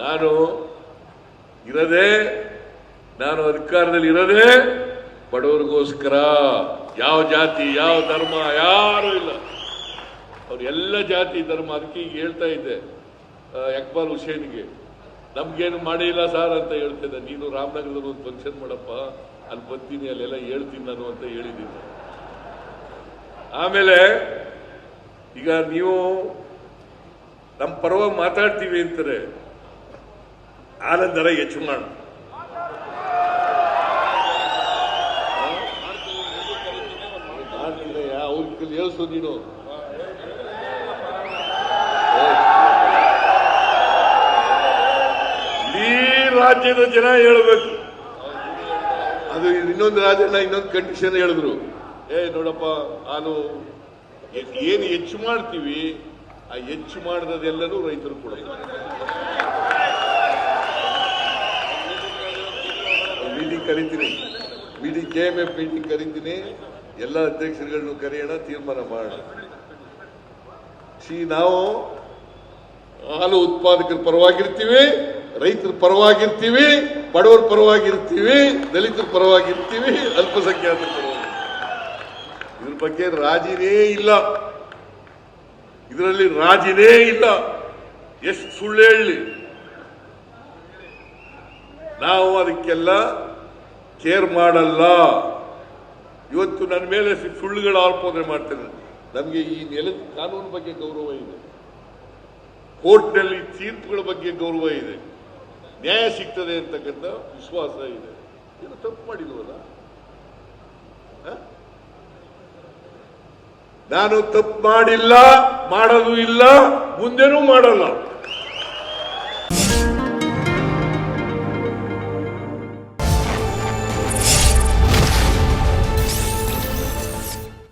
ನಾನು ಇರದೆ, ನಾನು ಅಧಿಕಾರದಲ್ಲಿ ಇರದೆ ಬಡವರಿಗೋಸ್ಕರ ಯಾವ ಜಾತಿ, ಯಾವ ಧರ್ಮ, ಯಾರು ಇಲ್ಲ. ಅವ್ರು ಎಲ್ಲ ಜಾತಿ ಧರ್ಮ, ಅದಕ್ಕೆ ಈಗ ಹೇಳ್ತಾ ಇದ್ದೆ ಅಕ್ಬಾಲ್ ಹುಸೇನ್ಗೆ. ನಮ್ಗೇನು ಮಾಡಿಲ್ಲ ಸರ್ ಅಂತ ಹೇಳ್ತಿದ್ದೆ, ನೀನು ರಾಮನಗರದಲ್ಲಿ ಒಂದು ಫಂಕ್ಷನ್ ಮಾಡಪ್ಪ, ಅಲ್ಲಿ ಬರ್ತೀನಿ ಅಲ್ಲೆಲ್ಲ ಹೇಳ್ತೀನಿ ನಾನು ಅಂತ ಹೇಳಿದ್ದೀನಿ. ಆಮೇಲೆ ಈಗ ನೀವು ನಮ್ಮ ಪರವಾಗಿ ಮಾತಾಡ್ತೀವಿ ಅಂತಾರೆ. ಆನಂದರ ಹೆಚ್ಚು ಈ ಹೇಳ್ಸು ನೀನು. ಇಡೀ ರಾಜ್ಯದ ಜನ ಹೇಳಬೇಕು. ಅದು ಇನ್ನೊಂದು ರಾಜ್ಯನ ಇನ್ನೊಂದು ಕಂಡೀಷನ್ ಹೇಳಿದ್ರು. ಏ ನೋಡಪ್ಪ ನಾನು ಏನು ಹೆಚ್ಚು ಮಾಡ್ತೀವಿ ಆ ಹೆಚ್ಚು ಎಲ್ಲರೂ ರೈತರು ಕೊಡಬೇಕು ಮೀಟಿಂಗ್ ಕರಿತೀನಿ. Meeting K M F meeting ಕರಿತೀನಿ. ಎಲ್ಲ ಅಧ್ಯಕ್ಷರುಗಳನ್ನು ಕರೆಯೋಣ, ತೀರ್ಮಾನ ಮಾಡೋಣ. ಸಿ ನಾವು ಹಾಲು ಉತ್ಪಾದಕರ ಪರವಾಗಿರ್ತೀವಿ, ರೈತರ ಪರವಾಗಿರ್ತೀವಿ, ಬಡವರ ಪರವಾಗಿರ್ತೀವಿ, ದಲಿತರ ಪರವಾಗಿರ್ತೀವಿ, ಅಲ್ಪಸಂಖ್ಯಾತರ ಪರವಾಗಿ ಇದ್ರ ಬಗ್ಗೆ ರಾಜಿನೇ ಇಲ್ಲ. ಇದರಲ್ಲಿ ರಾಜಿನೇ ಇಲ್ಲ. ಎಷ್ಟು ಸುಳ್ಳು ಹೇಳಿ. ನಾವು ಅದಕ್ಕೆಲ್ಲ ಕೇರ್ ಮಾಡಲ್ಲ. ಇವತ್ತು ನನ್ನ ಮೇಲೆ ಸುಳ್ಳುಗಳ ಆರೋಪನೆ ಮಾಡ್ತೇನೆ. ನಮಗೆ ಈ ನೆಲದ ಕಾನೂನು ಬಗ್ಗೆ ಗೌರವ ಇದೆ. ಕೋರ್ಟ್ನಲ್ಲಿ ತೀರ್ಪುಗಳ ಬಗ್ಗೆ ಗೌರವ ಇದೆ. ನ್ಯಾಯ ಸಿಗ್ತದೆ ಅಂತಕ್ಕಂಥ ವಿಶ್ವಾಸ ಇದೆ. ಏನು ತಪ್ಪು ಮಾಡಿಲ್ವಲ್ಲ? ನಾನು ತಪ್ಪು ಮಾಡಿಲ್ಲ ಮಾಡೋದು ಇಲ್ಲ, ಮುಂದೆನೂ ಮಾಡಲ್ಲ.